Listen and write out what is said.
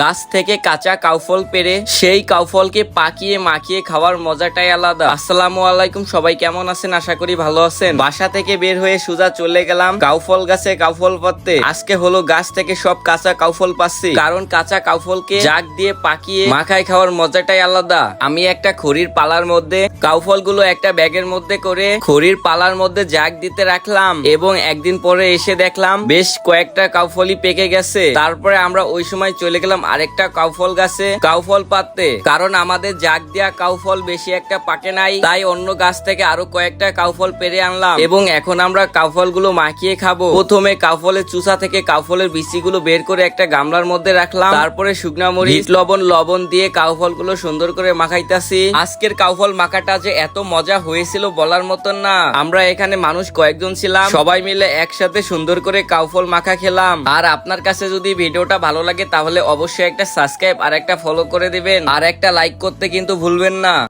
গাছ থেকে কাঁচা কাউফল পেরে সেই কাউফলকে পাকিয়ে মাখিয়ে খাওয়ার মজাটাই আলাদা। আসসালামু আলাইকুম, সবাই কেমন আছেন? আশা করি ভালো আছেন। বাসা থেকে বের হয়ে সোজা চলে গেলাম কাউফল গাছে কাউফল পাততে আজকে হলো গাছ থেকে সব কাঁচা কাউফল পাচ্ছি। কারণ কাঁচা কাউফলকে জাগ দিয়ে পাকিয়ে মাখায় খাওয়ার মজাটাই আলাদা। আমি একটা খড়ির পালার মধ্যে কাউফলগুলো একটা ব্যাগের মধ্যে করে খড়ির পালার মধ্যে জাগ দিতে রাখলাম এবং একদিন পরে এসে দেখলাম বেশ কয়েকটা কাউফলই পেকে গেছে। তারপরে আমরা ওই সময় চলে গেলাম আরেকটা কাউফল গাছে কাউফল পাততে। কারণ আমাদের জাগ দেওয়া কাউফল বেশি একটা পাকে নাই তাই অন্য গাছ থেকে আরও কয়েকটা কাউফল পেরে আনলাম। এবং এখন আমরা কাউফলগুলো মাখিয়ে খাব। প্রথমে কাউফলের চুষা থেকে কাউফলের বিচি গুলো বের করে একটা গামলার মধ্যে রাখলাম। তারপরে শুকনা মরিচ লবণ লবণ দিয়ে কাউফলগুলো সুন্দর করে মাখাইতাছি। আজকের কাউফল মাখাটা যে এত মজা হয়েছিল বলার মতন না। আমরা এখানে মানুষ কয়েকজন ছিলাম। সবাই মিলে একসাথে সুন্দর করে কাউফল মাখা খেলাম। আর আপনার কাছে যদি ভিডিওটা ভালো লাগে তাহলে অবশ্যই একটা সাবস্ক্রাইব আর একটা ফলো করে দিবেন। আর একটা লাইক করতে কিন্তু ভুলবেন না।